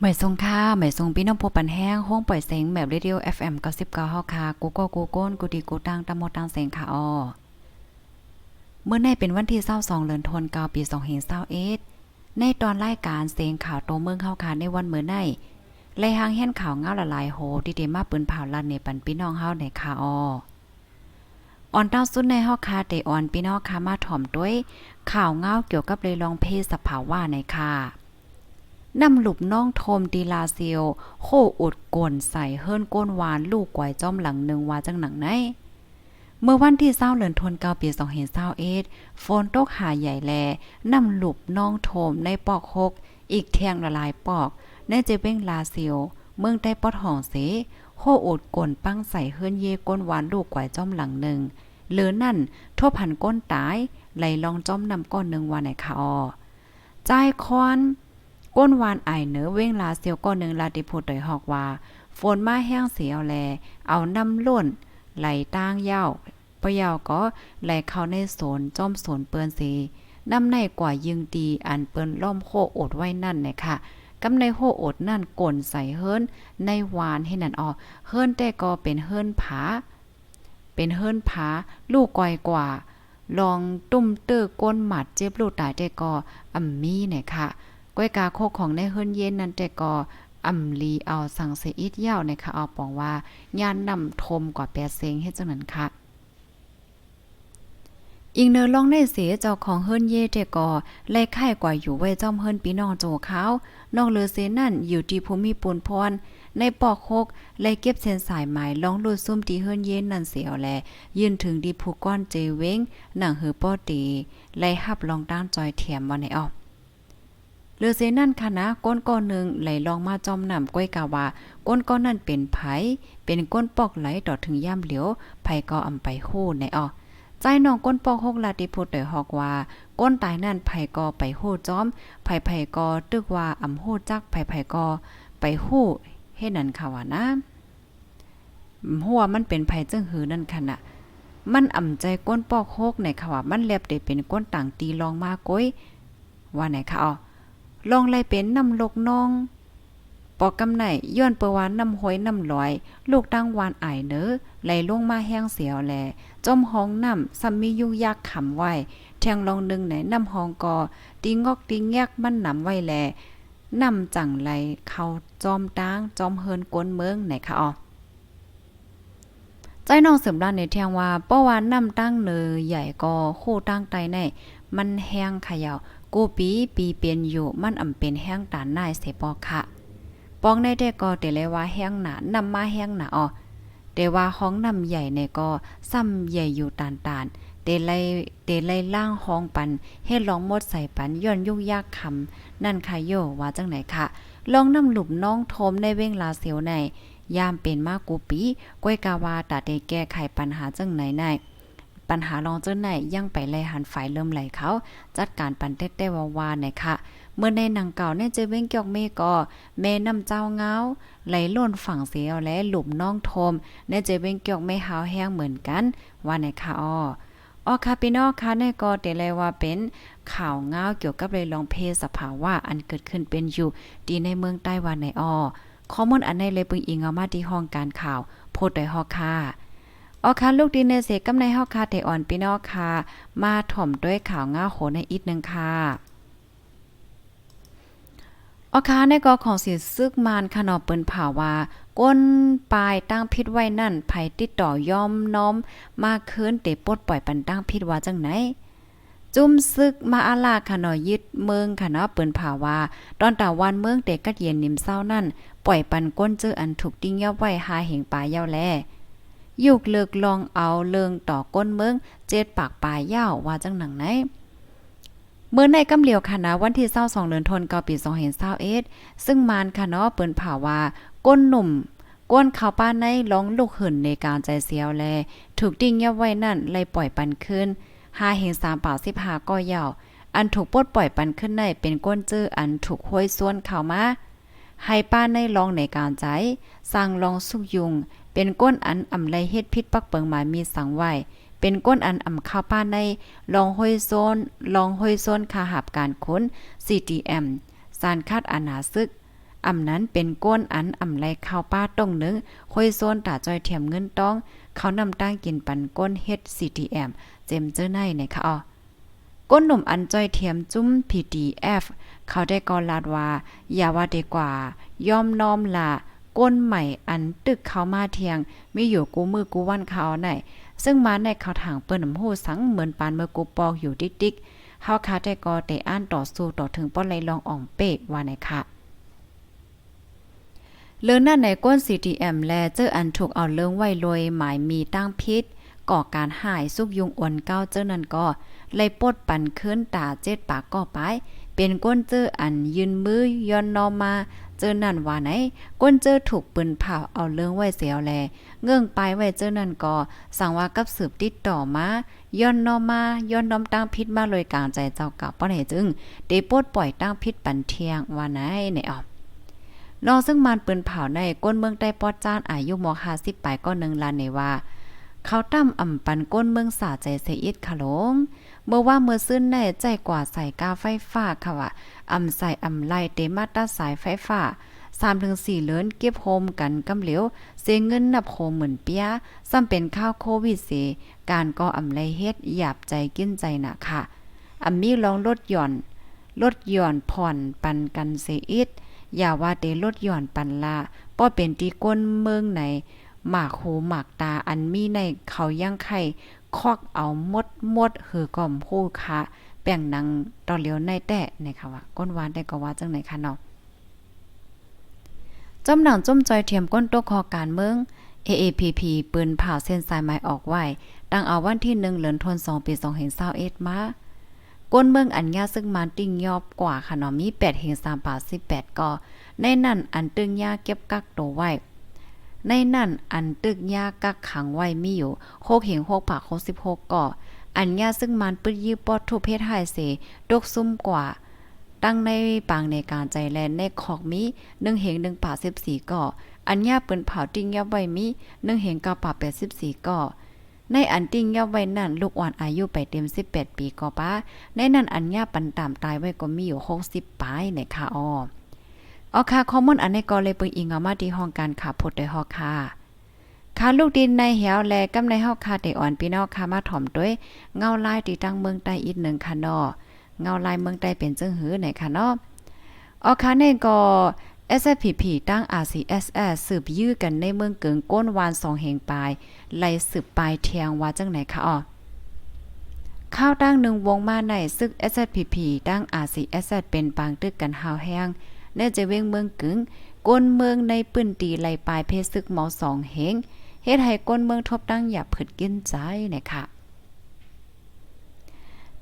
หมายทรงค่าหมายทรงพี่น้องผู้ปันแห้งห้องปล่อยเสียงแบบเรดิโอ FM 99เฮาค่ะกูก็กูโก้นกูดีกูตังตะโมตังเสียงค่ะออเมื่อในเป็นวันที่22เดือนธันวาคมปี2521ในตอนรายการเสียงข่าวโตเมืองเฮาค่ะในวันเมื่อในไล่หางแห่นข่าวเงาละลายโหที่ได้มาปืนเผาลันในปันพี่น้องเฮาในค่ะออออนเต้าสุดในเฮาค่ะเตออนพี่น้องค่ะมาถ่อมด้วยข่าวเงาเกี่ยวกับเลยลองเพศสภาวะในค่ะ นำหลุบน้องโทมดีลาเซียว โคอุดกวนใส่เฮิรนก้นหวานลูกกวยจ้อมหลังหนึ่งว่าจังหนังไหนเมื่อวันที่เศร้าเลือนทนเกาปีสองเห็นเศร้าเอ็ดฝนตกหาใหญ่แลนำหลุบน้องโทมในปอกหกอีกแทงละลายปอกในเจเบ้งลาเซียว เมืองใต้ปอดห้องเสโคอุดกวนปั้งใส่เฮิรนเยก้นหวานลูกกวยจ้อมหลังหนึ่งเหลือนั่นทั่วพันก้นตายไหลลองจ้อมนำก้อนหนึ่งวาไหนคะออใจคอน ก้นวานไอเหนือเว้งลาเซียวก้อนหนึ่งลาติพูดโดยหอกว่าฝนมาแห้งเสียวแล เอาน้ำล้นไหลตั้งเย้าปะยาวก็ไหลเข้าในโสนจอมโสนเปิ้นสีน้ำในกว่ายึงตีอันเปิ้นล่อมโคอดไว้นั่นนะค่ะกำในโคอดนั่นก่นใส่เฮิรนในวานให้นั่นออกเฮิรนแต่ก็เป็นเฮิรนผา เป็นเฮิรนผา ลูกก่อยกว่า ลองตุ้มเตื้อก้นหมัดเจ็บลูกตายแต่ก็อ่ำมีเนี่ยค่ะ ก้อยกาโคกของในเฮิรนเย็นนั้นแต่ก็อำลีเอาสังเสอิดยาวนะคะเอาปองว่าย่านนำทมกว่าแปดเซงเฮ็ดจังนั้นค่ะอิงเนอลองในเสียเจ้าของเฮิรนเย่แต่ก็ไล่ไข่กว่าอยู่ไว้จ้อมเฮิรนพี่น้องโจเขานอกเลือเสนั่นอยู่ที่ภูมิปูนพรในปอกโคกไล่เก็บเส้นสายไหมลองลุดซุ่มที่เฮิรนเย็นนั่นเสียวแล ยืนถึงดีผู้ก้อนเจเว้งหนังหือป้อตีไล่หับลองด้านจอยเทียมว่าในออก เรือเซนั่นค่ะนะก้นก้อนหนึ่งไหลลองมาจอมนำก้อยกาว่า ก้นก้อนนั่นเป็นไผเป็นก้นปอกไหลต่อถึงย่ำเหลียวไผก็อำไปโหในออใจน้องก้นปอกหกลาติพุทธโดยฮอกว่า ก้นตายนั่นไผก็ไปโหจอมไผไผก็ตึกว่าอำโหจักไผไผก็ไปโหเฮ็ดนั่นค่ะว่านะหัวมันเป็นไผจึงหือนั่นค่ะน่ะมันอ่ำใจก้นปอกโคกในค่ะว่ามันเรียบได้เป็นก้นต่างตีลองมาก้อยว่าไหนคะอ๋อ ลองไล่เป็นน้ำลกน้องปอกกำไหนย้อนเปวานน้ำห้อยน้ำลอย ลูกตั้งวานอายเนอไหลลงมาแห้งเสียวแลจมห้องน้ำซัมมียุ่งยากขำไว้แทงลองนึงไหนน้ำห้องกอตีงอกตีแงกมันหนำไว้แลน้ำจังไหลเขาจอมตั้งจอมเฮินกวนเมืองไหนคะอ๋อใจน้องเสริมด้านในเทียงว่าป้อวาน้ำตั้งเนอใหญ่ก็คู่ตั้งไตในมันแห้งเขยาว กูปีปีเปลี่ยนอยู่มันอ่ำเป็นแห้งตานนายเสปอค่ะปองได้แต่ก็แต่เลยว่าแห้งหนานำมาแห้งหนาอ๋อแต่ว่าห้องน้ำใหญ่ในก็ซ้ำใหญ่อยู่ตานตานเตไลเตไลล่างห้องปันเฮ็ดลองหมดใส่ปันย้อนยุ่งยากคำนั่นค่ะโยว่าจังไหนค่ะ ลองน้ำหลุมน้องโทมในเว้งลาเสียวในยามเป็นมากกูปีก้อยกาวาตาได้แก้ไขปัญหาจังไหนไหน ปัญหาลองเจ้าไหนยังไปไล่หันฝ่ายเริ่มไหลเขาจัดการปันเต้วาวาเนค่ะ เมื่อในหนังเก่าเนี่ยเจเว้งเกี่ยกเมก็แม่น้ำเจ้าเงาไหลล่นฝั่งเสียวและหลุมน้องโทมในเจเว้งเกี่ยกไม่หาวแห้งเหมือนกันว่าในค่ะอ้อออค่ะพี่น้องค่ะในก็เตเลยว่าเป็นข่าวเงาเกี่ยวกับเลยลองเพศสภาวะอันเกิดขึ้นเป็นอยู่ดีในเมืองไต้วันในอ้อข้อมูลอันในเลยปึงอิงเอามาที่ห้องการข่าว โพดโดยฮอค่ะ ออค่ะลูกดินเนเสกำในฮอกค่ะเตอ่อนพี่น้องค่ะ มาถ่อมด้วยข่าวง่าโหในอีกนึงค่ะออค่ะในกอของสิซึกมานขนอเปิ้นผ่าว่าก้นปลายตั้งพิษไว้นั่นไผติดต่อยอมน้อม มาคืนเตปดปล่อยปันตั้งพิษว่าจังไหนจุ่มซึกมาอาลาค่ะเนาะยึดเมืองค่ะเนาะเปิ้นผ่าว่าตอนตาวันเมืองเตกัดเย็นนิ่มเศร้านั่น ปล่อยปันก้นเจออันถูกติ้งยับไว้หาเหงปลาเย้าแล ยุกเลิกลองเอาเลิงต่อก้นเมืองเจ็ดปากปลายยาวว่าจังหนังไหนเมื่อในกำเหลียวค่ะนะวันที่22เดือนธันวาคมปี2521ซึ่งมานค่ะเนาะเปิ้นผ่าว่าก้นหนุ่มก้นข้าวป้าในร้องลูกหื่นในการใจเสียวแล ถูกติ้งยับไว้นั่นเลยปล่อยปันขึ้น5เฮง3ป่า15ก็ยาวอันถูกปลดปล่อยปันขึ้นในเป็นก้นจื้ออันถูกห้อยส่วนเข้ามาให้ป้าในลองในการใจสร้างลองสุกยุง เป็นก้นอันอ่ำไรเฮ็ดพิษปักเปิงหมายมีสังไว้เป็นก้นอันอ่ำข้าวป้าในลองห้อยโซนลองห้อยโซนคาหับการค้น CTM สารคัดอนาซึกอ่ำนั้นเป็นก้นอันอ่ำไรข้าวป้าต้องหนึงห้อยโซนตาจอยเทียมเงินต้อง เขานำตั้งกินปันก้นเฮ็ด CTM เจมเจอในในค่ะอ๋อก้นหนุ่มอันจ้อยเทียมจุ้ม PDF เขาได้กอลาดว่า อย่าว่าดีกว่า ย่อมน้อมละ ก้นใหม่อันตึกเขามาเทียง มีอยู่กูมือกูวันเขาไหนซึ่งมาในเขาทางเปิ้นน้ำหูสังเหมือนปานเมื่อกูปอกอยู่ดิกๆเฮาคาได้กอแต่อ่านต่อสู้ต่อถึงป้อนไหลลองอ่องเป๊ะว่าไหนค่ะเรื่องนั้นในก้น CTM แลเจออันถูกเอาเรื่องไว้ลอยหมายมีตั้งพิษก่อการหายสุกยุงอ่อนเก้าเจ้านั้นก็เลยปดปันขึ้นตาเจ็ดปากก็ไป เป็นก้นเจออันยืนมือย้อนนอมา เจอนั่นว่าไหน ก้นเจอถูกปืนเผาเอาเรื่องไว้เสียวแล เงื่องไปไว้เจอนั่นก็สั่งว่ากับสืบติดต่อมาย้อนนอมาย้อนน้อมตั้งพิษมาเลยกลางใจเจ้ากับป้อนให้จึงเดปดปล่อยตั้งพิษปันเทียงว่าไหนเนี่ยออลองซึ่งมันปืนเผาในก้นเมืองใต้ปอดจ้านอายุม50ปลายก็หนึ่งลานในว่า เขาตั้มอ่ำปันก้นเมืองสาใจเสียอิดขลง เมื่อว่าเมื่อซึ้นแน่ใจกว่าใส่กาไฟฟ้าค่ะว่าอ่ำใส่อ่ำไล่เตมาตัดสายไฟฟ้า3ถึง4เลินเก็บโฮมกันกำเหลียวเสียเงินนับโฮมเหมือนเปียซ้ำเป็นข้าวโควิดเสการก็อ่ำไลเฮ็ดหยาบใจกินใจน่ะค่ะอ่ำมีลองลดหย่อนลดหย่อนผ่อนปันกันเสียอิดอย่าว่าเตลดหย่อนปันละป้อเป็นตีก้นเมืองไหน หมากหูหมากตาอันมีในเขาย่างไข่คอกเอามดมดหือก่อมผู้ค่ะแป่งนางตอเหลียวในแต่นะคะว่าก้นหวานได้ก็ว่าจังไหนคะเนาะจมหนังจมจอยเทียมก้นโตคอการเมือง AAPP ปืนผ่าเส้นสายไม้ออกไว้ตั้งเอาวันที่1เดือนธันวาคมปี2021มาก้นเมืองอันยาซึ่งมันติ้งยอบกว่าค่ะเนาะมี8เฮง3บาท18ก็ในนั้นอันตึงยาเก็บกักตัวไว้ ในนั้นอันตึกยากักขังไว้มีอยู่6เฮง6บาท66ก็อันยาซึ่งมันปึดยื้อปอดทุเพศหายเสดกซุ่มกว่า ตั้งในปางในการใจแลนในขอกมี1เฮง1บาท14ก็อันยาปืนเผาติ้งยอบไว้มี1เฮง9บาท84ก็ในอันติ้งย่อไว้นั่นลูกอ่อนอายุไปเต็ม 18 ปีก็ป้าในนั้นอันย่าปันตามตายไว้ก็มีอยู่60ปลายในค่ะอ้อ ออค่ะข้อมูลอันนี้ก็เลยเปิงอิงเอามาที่ห้องการขาพดโดยฮอค่ะค่ะลูกดินในเหวแลกำในเฮาค่ะได้อ่อนพี่น้องค่ะมาถ่อมด้วยเงาลายที่ตั้งเมืองใต้อีกหนึ่งค่ะเนาะเงาลายเมืองใต้เป็นจึงหือไหนค่ะเนาะออค่ะในก็ SFPP ตั้ง RCSS สืบยื้อกันในเมืองเกิงก้นวานสองแห่งปลายไล่สืบปลายเทียงว่าจังไหนคะอ๋อข้าวตั้งหนึ่งวงมาในซึก SFPP ตั้ง RCSS เป็นปางตึกกันหาวแห้ง ในจะเว้งเมืองกึงก้นเมืองในปื้นตีไหลปลายเพศซึกหมอสองเฮงเฮ็ดให้ก้นเมืองทบตั้งอย่าผึดกินใจนะคะ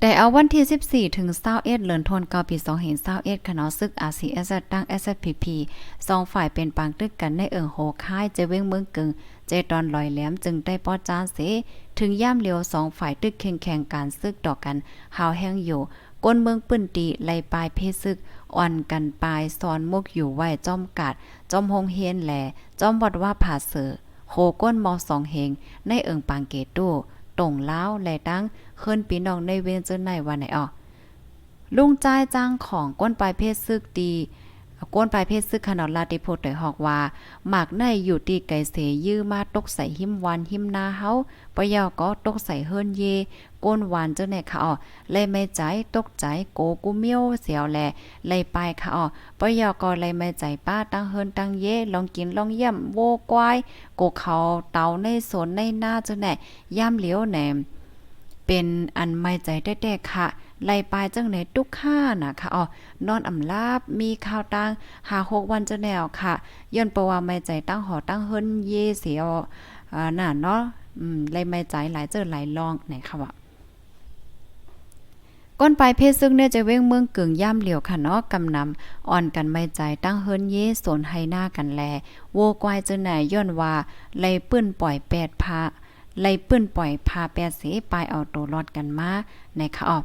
แต่เอาวันที่ 14 ถึง21เดือนธันวาคมปี2021คณะซึก RCS ตั้ง SPP สองฝ่ายเป็นปางตึกกันในเอิงโหค่ายเจเว้งเมืองกึงเจตอนลอยแหลมจึงได้ป้อจานเส ถึงย่ามเลียวสองฝ่ายตึกแข่งแข่งการซึกต่อกันหาวแห้งอยู่ ก้นเมืองปื้นตีไล่ปลายเพซึกอ่อนกันปลายซอนมุกอยู่ไหว้จอมกัดจอมหงเฮียนแหลจอมวัดว่าผาเสือโคก้นมอสองเฮงในเอิงปางเกตู้ตรงเล้าและตั้งเคลื่อนปีน้องในเวนเจอในวันไหนอ่อลุงจ้ายจ้างของก้นปลายเพศซึกตี ก้นปลายเพศซึกขนาดลาติโพดได้ฮอกว่าหมากในอยู่ตีไก่เสยื้อมาตกใส่หิมวันหิมนาเฮาปะยอก็ตกใส่เฮิรนเยก้นหวานเจ้าแน่ค่ะอ๋อเลยไม่ใจตกใจโกกูเมียวเสียวแลเลยไปค่ะอ๋อปะยอก็เลยไม่ใจป้าตั้งเฮิรนตั้งเยลองกินลองเยี่ยมโวกวายโกเขาเตาในสนในหน้าเจ้าแน่ย่ำเหลียวแหนมเป็นอันไม่ใจแต้ๆค่ะ ไล่ปลายจังไหนทุกค่านะคะอ๋อนอนอำลาบมีข้าวตังหาหกวันจะแนวค่ะย้อนประว่าไม่ใจตั้งหอตั้งเฮิรนเยเสียวอ่าน่ะเนาะอืมไล่ไม่ใจหลายเจอหลายลองไหนค่ะว่าก้นปลายเพศซึ่งเนี่ยจะเว้งเมืองกึ่งย่ำเหลียวค่ะเนาะกำนำอ่อนกันไม่ใจตั้งเฮิรนเยสนให้หน้ากันแล โวกวายเจอไหนย้อนว่าไล่ปื้นปล่อยแปดพาไล่ปื้นปล่อยพาแปดเสปลายเอาตัวรอดกันมาในค่ะออก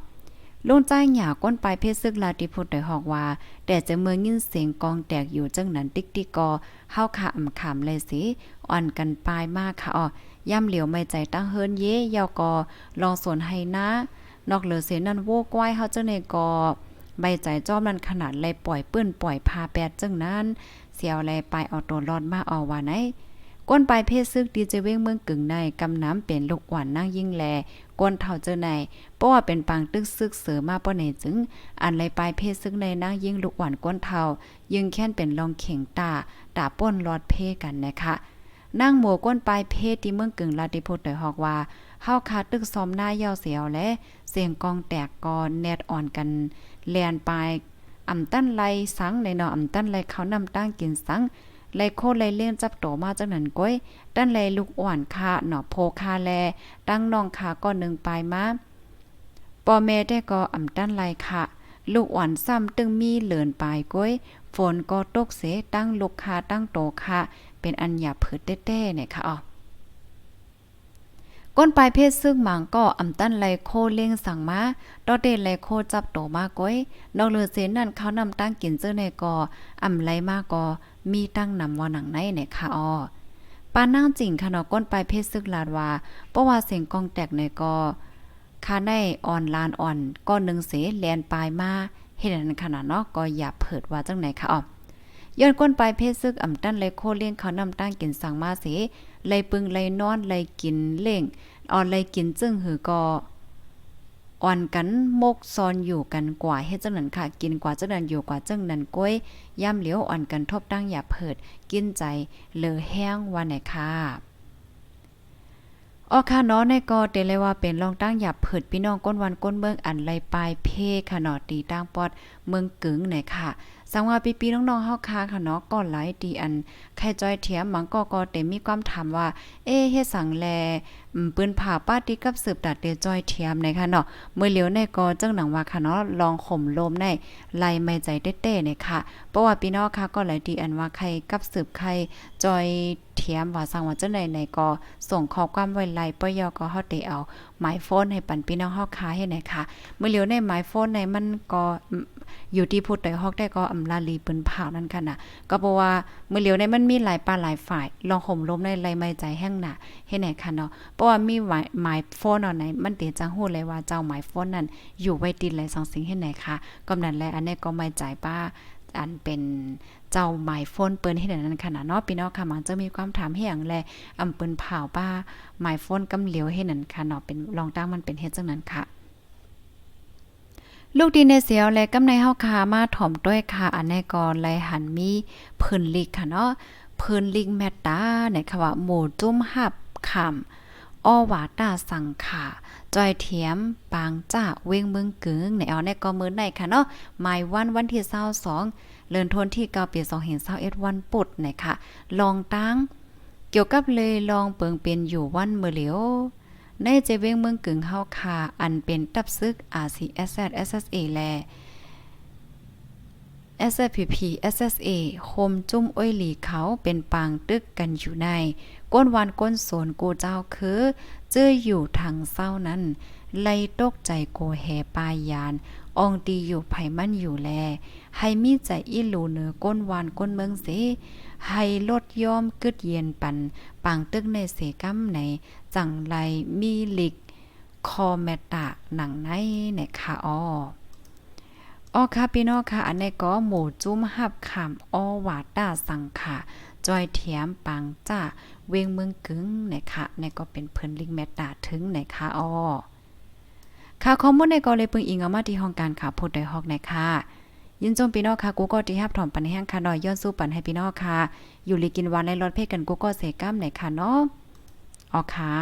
ลุงใจหยาก้นปลายเพศซึกลาติพุทธได้ฮอกว่า แต่จะเมืองยินเสียงกองแตกอยู่จังนั้นติ๊กติ๊กอเฮาค่ะอำขามเลยสิอ่อนกันปลายมากค่ะอ๋อย่ำเหลียวไม่ใจตั้งเฮิรนเย่ยอกอลองสวนให้นะ นอกเหลือเสียนั่นโวกว้ายเฮาเจ้าในกอใบใจจ้อมนั้นขนาดเลยปล่อยปื้นปล่อยพาแปดจึงนั้นเสียวแลไปเอาตัวรอดมาเอาว่าไหนก้นปลายเพศซึกดีเจเว้งเมืองกึ่งในกำน้ำเป็นลูกหวานนั่งยิ่งแล ก้นเท่าเจอในเพราะว่าเป็นปางตึกซึกเสือมาป้อในจึง อันไรปลายเพศซึกในนั่งยิ่งลูกหวานก้นเท่ายึงแค่นเป็นรองเข่งตาตาป้นรอดเพกันนะคะนั่งหมัวก้นปลายเพศที่เมืองกึ่งลาติพุทธได้ฮอกว่าเฮาคาตึกซ้อมหน้าเย่าเสียวและ เสียงกองแตกกอนแนดอ่อนกันแลนปลายอ่ำตั้นไลสังในนาะอ่ำตั้นไลเขานำตั้งกินสัง ไลโคไลเล่นจับโตมาจากนั้นก้อยด้านไลลูกอ่อนคาหนอโพคาแล ตั้งน้องคาก็หนึ่งปลายมาปอเมได้ก็อ่ำด้านไลค่ะ ลูกอ่อนซ้ำตึงมีเหลือนปลายก้อยฝนก็ตกเสตั้งลูกคาตั้งโตคาเป็นอันหยาผืดเต้ๆเนี่ยค่ะอ๋อ ก้นปลายเพศซึ่งหมางก็อำตั้นไลโคเล่งสั่งมาดอเดไลโคจับโตมาก้อยนอกเลือเสนนั่นเขานำตั้งกินเจอในกออำไลมากอมีตั้งนำว่าหนังในเนี่ยค่ะอ้อปานั่งจริงค่ะเนาะก้นปลายเพศซึกลาดว่าเพราะว่าเสียงกองแตกในกอคาได้อ่อนลานอ่อนก้อนหนึ่งเสแลนปลายมาเฮ็ดนั้นขนาดเนาะก็อย่าเผิดว่าจังไหนค่ะอ้อย้อนก้นปลายเพศซึกอ่ำตั้นไลโคเลี้ยงเขานำตั้งกินสั่งมาเส ไลปึงไลนอนไลกินเล่งออนไลกินจึงหือก็อ่อนกันมกซอนอยู่กันกว่าเฮ็ดจังนั้นค่ะ กินกว่าจังนั้นอยู่กว่าจังนั้นก้อยย่ำเหลียวอ่อนกันทบตั้งอย่าเพิด กินใจเลอแห้งว่าไหนค่ะออค่ะเนาะในก็เตเลยว่าเป็นรองตั้งหยับเผิดพี่น้องก้นวันก้นเมืองอันไรปลายเพค่ะเนาะตีตั้งปอดเมืองกึ๋งไหนค่ะ สังว่าปีปีน้องๆเฮาคาค่ะเนาะก็หลายดีอันใครจอยเถียมมันก็ก็เต็มีความถามว่า เอ๊เฮ็ดสังแลปืนผ่าป้าติกับสืบตัดเดจอยเทียมในค่ะเนาะเมื่อเหลียวในก็จังหนังว่าค่ะเนาะลองข่มลมในไล่ไม่ใจเต้ๆในค่ะเพราะว่าพี่น้องค่ะก็หลายดีอันว่าใครกับสืบใครจอยเทียมว่าสังว่าจังได๋ในก็ส่งข้อความไว้ไล่ปยก็เฮาได้เอาหมายโฟนให้ปันพี่น้องเฮาคาให้ไหนค่ะเมื่อเหลียวในหมายโฟนในมันก็ อยู่ที่พูดได้ฮอกได้ก็อำลาลีปืนผ่านั่นค่ะน่ะ ก็เพราะว่าเมื่อเหลียวในมันมีหลายปลาหลายฝ่าย ลองข่มล้มในไล่ไม่ใจแห้งหน่ะให้ไหนค่ะเนาะ เพราะว่ามีหมายโฟนเอาไหนมันเตจังฮู้เลยว่าเจ้าหมายโฟนนั้นอยู่ไว้ติดไรสองสิ่งให้ไหนค่ะกำนั้นแลอันนี้ก็ไม่ใจป้าอันเป็นเจ้าหมายโฟนเปิ้นให้นั้นขนาดเนาะพี่น้องค่ะมันจะมีความถามให้อย่างแลอำเปิ้นเผาป้าหมายโฟนกำเหลียวให้นั้นค่ะเนาะเป็นลองตั้งมันเป็นเฮ็ดจังนั้นค่ะ ลูกดีในเสียวและกำในเฮาคามาถ่อมด้วยค่ะอันนี้ก็ไลหันมีพื้นลิกค่ะเนาะพื้นลิกแมตตาเนี่ยค่ะว่าหมู่จุ้มหับคำอ้อหวาตาสังขาจอยเทียม ปางจ้าเวงเมืองกึงในเอาในก็มือในค่ะเนาะหมายวันวันที่22เลือนทนที่9ปี2021วันปุดนะคะลองตั้งเกี่ยวกับเลยลองเปิงเป็นอยู่วันเมื่อเหลียว ในเจเวงเมืองกึ่งเฮาคาอันเป็นตับซึก RCSZ SSA แล SPP SSA โคมจุ้มอ้อยหลีเขาเป็นปางตึกกันอยู่ใน ก้นวานก้นสวนกูเจ้าคือ เจออยู่ทางเศร้านั้น ไล่ตกใจโกแหปายาน อองตีอยู่ไผมันอยู่แล ให้มีใจอีหลูเหนือก้นวานก้นเมืองเสให้ลดย่อมกึดเย็นปันปางตึกในเสกัมใน จังไรมีหลิก คอแมตตาหนังในในค่ะอ้ออ้อค่ะพี่น้องค่ะ อันนี้ก็หมูจุ้มหับขามอ้อวาตาสังค่ะจอยเถียมปังจ้าเวงเมืองกึ้งนะคะนี่ก็เป็นเพิ่นลิงแมตตาถึงนะคะอ้อ ค่ะข้อมูลในกอเลยปึงอิงเอามาที่ห้องการข่าวพูดโดยฮอกในค่ะ ยินจมพี่น้องค่ะกูก็ที่ฮับถอมปันแห้งค่ะหน่อยย้อนสู้ปันให้พี่น้องค่ะ อยู่ลีกินวันในรถเพ่กันกูก็เสก้ามไหนค่ะเนาะอ๋อค่ะ